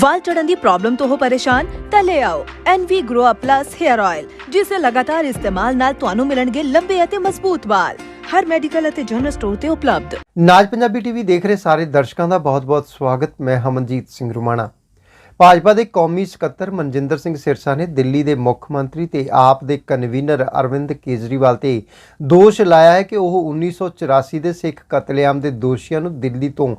ਵਾਲ ਝੜਨ ਦੀ problem ਤੋਂ ਹੋ ਪਰੇਸ਼ਾਨ, ਤਾਂ ਲੈ ਆਓ NV Grow Up Plus Hair Oil ਜਿਸ ਦੇ ਲਗਾਤਾਰ ਇਸਤੇਮਾਲ ਨਾਲ ਤੁਹਾਨੂੰ ਮਿਲਣਗੇ ਲੰਬੇ ਅਤੇ ਮਜ਼ਬੂਤ ਵਾਲ। ਹਰ ਮੈਡੀਕਲ ਅਤੇ ਜਨਰਲ ਸਟੋਰ ਤੇ ਉਪਲਬਧ। ਨਾਜ ਪੰਜਾਬੀ ਟੀਵੀ ਦੇਖ ਰਹੇ ਸਾਰੇ ਦਰਸ਼ਕਾਂ ਦਾ ਬਹੁਤ-ਬਹੁਤ ਸਵਾਗਤ। ਮੈਂ ਹਮਨਜੀਤ ਸਿੰਘ ਰੁਮਾਣਾ। ਭਾਜਪਾ ਦੇ ਕੌਮੀ ਸਕੱਤਰ ਮਨਜਿੰਦਰ ਸਿੰਘ ਸਿਰਸਾ ਨੇ ਦਿੱਲੀ ਦੇ ਮੁੱਖ ਮੰਤਰੀ ਤੇ ਆਪ ਦੇ ਕਨਵੀਨਰ ਅਰਵਿੰਦ ਕੇਜਰੀਵਾਲ ਤੇ ਦੋਸ਼ ਲਾਇਆ ਹੈ ਕਿ ਉਹ 1984 ਦੇ ਸਿੱਖ ਕਤਲੇਆਮ ਦੇ ਦੋਸ਼ੀਆਂ ਨੂੰ ਦਿੱਲੀ ਤੋਂ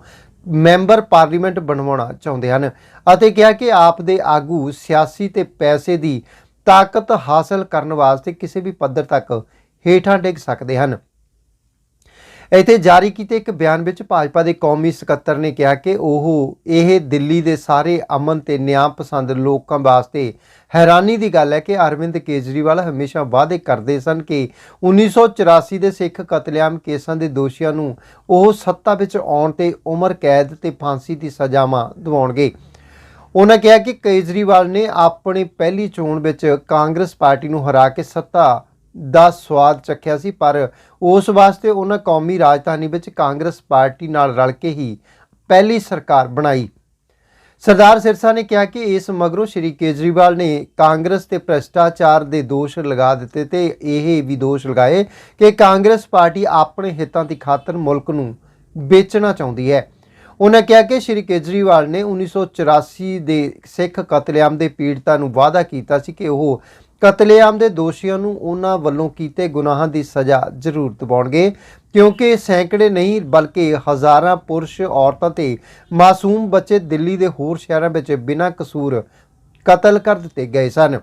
ਮੈਂਬਰ ਪਾਰਲੀਮੈਂਟ ਬਣਵਾਉਣਾ ਚਾਹੁੰਦੇ ਹਨ ਅਤੇ ਕਿਹਾ ਕਿ ਆਪ ਦੇ ਆਗੂ ਸਿਆਸੀ ਤੇ ਪੈਸੇ ਦੀ ਤਾਕਤ ਹਾਸਲ ਕਰਨ ਵਾਸਤੇ ਕਿਸੇ ਵੀ ਪੱਧਰ ਤੱਕ ਹੇਠਾਂ ਡਿੱਗ ਸਕਦੇ ਹਨ। ਇੱਥੇ ਜਾਰੀ ਕੀਤੇ ਇੱਕ ਬਿਆਨ ਵਿੱਚ ਭਾਜਪਾ ਦੇ ਕੌਮੀ ਸਕੱਤਰ ਨੇ ਕਿਹਾ ਕਿ ਉਹ ਇਹ ਦਿੱਲੀ ਦੇ ਸਾਰੇ ਅਮਨ ਤੇ ਨਿਆਂ ਪਸੰਦ ਲੋਕਾਂ ਵਾਸਤੇ ਹੈਰਾਨੀ ਦੀ ਗੱਲ ਹੈ ਕਿ ਅਰਵਿੰਦ ਕੇਜਰੀਵਾਲ ਹਮੇਸ਼ਾ ਵਾਅਦੇ ਕਰਦੇ ਸਨ ਕਿ 1984 ਦੇ ਸਿੱਖ ਕਤਲੇਆਮ ਕੇਸਾਂ ਦੇ ਦੋਸ਼ੀਆਂ ਨੂੰ ਉਹ ਸੱਤਾ ਵਿੱਚ ਆਉਣ ਤੇ ਉਮਰ, ਕੈਦ ਤੇ ਫਾਂਸੀ ਦੀ ਸਜ਼ਾਵਾਂ ਦਿਵਾਉਣਗੇ। ਉਹਨਾਂ ਕਿਹਾ ਕਿ ਕੇਜਰੀਵਾਲ ਨੇ ਆਪਣੇ ਪਹਿਲੀ ਚੋਣ ਵਿੱਚ ਕਾਂਗਰਸ ਪਾਰਟੀ ਨੂੰ ਹਰਾ ਕੇ ਸੱਤਾ ਦਾ ਸਵਾਦ ਚੱਖਿਆ ਸੀ, ਪਰ ਉਸ ਵਾਸਤੇ ਉਹਨਾਂ ਕੌਮੀ ਰਾਜਧਾਨੀ ਵਿੱਚ ਕਾਂਗਰਸ ਪਾਰਟੀ ਨਾਲ ਰਲ ਕੇ ਹੀ ਪਹਿਲੀ ਸਰਕਾਰ ਬਣਾਈ। ਸਰਦਾਰ ਸਿਰਸਾ ਨੇ ਕਿਹਾ ਕਿ ਇਸ ਮਗਰੋਂ ਸ਼੍ਰੀ ਕੇਜਰੀਵਾਲ ਨੇ ਕਾਂਗਰਸ ਤੇ ਭ੍ਰਸ਼ਟਾਚਾਰ ਦੇ ਦੋਸ਼ ਲਗਾ ਦਿੱਤੇ ਤੇ ਇਹ ਵੀ ਦੋਸ਼ ਲਗਾਏ ਕਿ ਕਾਂਗਰਸ ਪਾਰਟੀ ਆਪਣੇ ਹਿੱਤਾਂ ਦੀ ਖਾਤਰ ਮੁਲਕ ਨੂੰ ਵੇਚਣਾ ਚਾਹੁੰਦੀ ਹੈ। ਉਹਨਾਂ ਕਿਹਾ ਕਿ ਸ਼੍ਰੀ ਕੇਜਰੀਵਾਲ ਨੇ 1984 ਦੇ ਸਿੱਖ ਕਤਲੇਆਮ ਦੇ ਪੀੜਤਾਂ ਨੂੰ ਵਾਅਦਾ ਕੀਤਾ ਸੀ ਕਿ ਉਹ ਕਤਲੇਆਮ ਦੇ ਦੋਸ਼ੀਆਂ ਨੂੰ ਉਹਨਾਂ ਵੱਲੋਂ ਕੀਤੇ ਗੁਨਾਹਾਂ ਦੀ ਸਜ਼ਾ ਜ਼ਰੂਰ ਦਿਵਾਉਣਗੇ, ਕਿਉਂਕਿ ਸੈਂਕੜੇ ਨਹੀਂ ਬਲਕਿ ਹਜ਼ਾਰਾਂ ਪੁਰਸ਼ ਔਰਤਾਂ ਤੇ ਮਾਸੂਮ ਬੱਚੇ ਦਿੱਲੀ ਦੇ ਹੋਰ ਸ਼ਹਿਰਾਂ ਵਿੱਚ ਬਿਨਾਂ ਕਸੂਰ ਕਤਲ ਕਰ ਦਿੱਤੇ ਗਏ ਸਨ।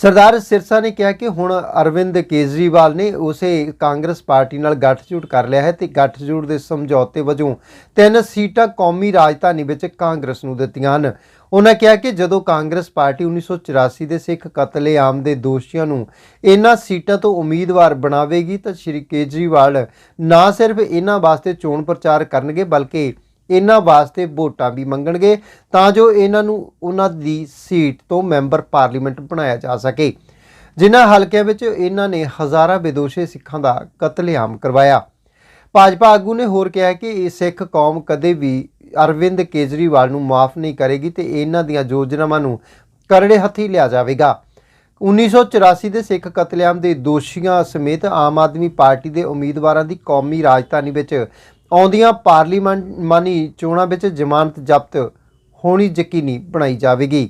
ਸਰਦਾਰ ਸਿਰਸਾ ਨੇ ਕਿਹਾ ਕਿ ਹੁਣ ਅਰਵਿੰਦ ਕੇਜਰੀਵਾਲ ਨੇ ਉਸੇ ਕਾਂਗਰਸ ਪਾਰਟੀ ਨਾਲ ਗੱਠਜੋੜ ਕਰ ਲਿਆ ਹੈ ਤੇ ਗੱਠਜੋੜ ਦੇ ਸਮਝੌਤੇ ਵਜੋਂ ਤਿੰਨ ਸੀਟਾਂ ਕੌਮੀ ਰਾਜਧਾਨੀ ਵਿੱਚ ਕਾਂਗਰਸ ਨੂੰ ਦਿੱਤੀਆਂ ਹਨ। ਉਹਨਾਂ ਕਿਹਾ ਕਿ ਜਦੋਂ ਕਾਂਗਰਸ ਪਾਰਟੀ 1984 ਦੇ ਸਿੱਖ ਕਤਲੇਆਮ ਦੇ ਦੋਸ਼ੀਆਂ ਨੂੰ ਇਹਨਾਂ ਸੀਟਾਂ ਤੋਂ ਉਮੀਦਵਾਰ ਬਣਾਵੇਗੀ ਤਾਂ ਸ਼੍ਰੀ ਕੇਜਰੀਵਾਲ ਨਾ ਸਿਰਫ ਇਹਨਾਂ ਵਾਸਤੇ ਚੋਣ ਪ੍ਰਚਾਰ ਕਰਨਗੇ, ਬਲਕਿ ਇਹਨਾਂ ਵਾਸਤੇ ਵੋਟਾਂ ਵੀ ਮੰਗਣਗੇ ਤਾਂ ਜੋ ਇਹਨਾਂ ਨੂੰ ਉਹਨਾਂ ਦੀ ਸੀਟ ਤੋਂ ਮੈਂਬਰ ਪਾਰਲੀਮੈਂਟ ਬਣਾਇਆ ਜਾ ਸਕੇ। ਜਿਨ੍ਹਾਂ ਹਲਕਿਆਂ ਵਿੱਚ ਇਹਨਾਂ ਨੇ ਹਜ਼ਾਰਾਂ ਬੇਦੋਸ਼ੇ ਸਿੱਖਾਂ ਦਾ ਕਤਲੇਆਮ ਕਰਵਾਇਆ। ਭਾਜਪਾ ਆਗੂ ਨੇ ਹੋਰ ਕਿਹਾ ਕਿ ਇਹ ਸਿੱਖ ਕੌਮ ਕਦੇ ਵੀ ਅਰਵਿੰਦ ਕੇਜਰੀਵਾਲ ਨੂੰ ਮਾਫ ਨਹੀਂ ਕਰੇਗੀ ਤੇ ਇਹਨਾਂ ਦੀਆਂ ਯੋਜਨਾਵਾਂ ਨੂੰ ਕਰੜੇ ਹੱਥੀ ਲਿਆ ਜਾਵੇਗਾ। 1984 ਦੇ ਸਿੱਖ ਕਤਲੇਆਮ ਦੇ ਦੋਸ਼ੀਆਂ ਸਮੇਤ ਆਮ ਆਦਮੀ ਪਾਰਟੀ ਦੇ ਉਮੀਦਵਾਰਾਂ ਦੀ ਕੌਮੀ ਰਾਜਧਾਨੀ ਵਿੱਚ ਆਉਂਦੀਆਂ ਪਾਰਲੀਮਾਨੀ ਚੋਣਾਂ ਵਿੱਚ ਜ਼ਮਾਨਤ ਜ਼ਬਤ ਹੋਣੀ ਯਕੀਨੀ ਬਣਾਈ ਜਾਵੇਗੀ।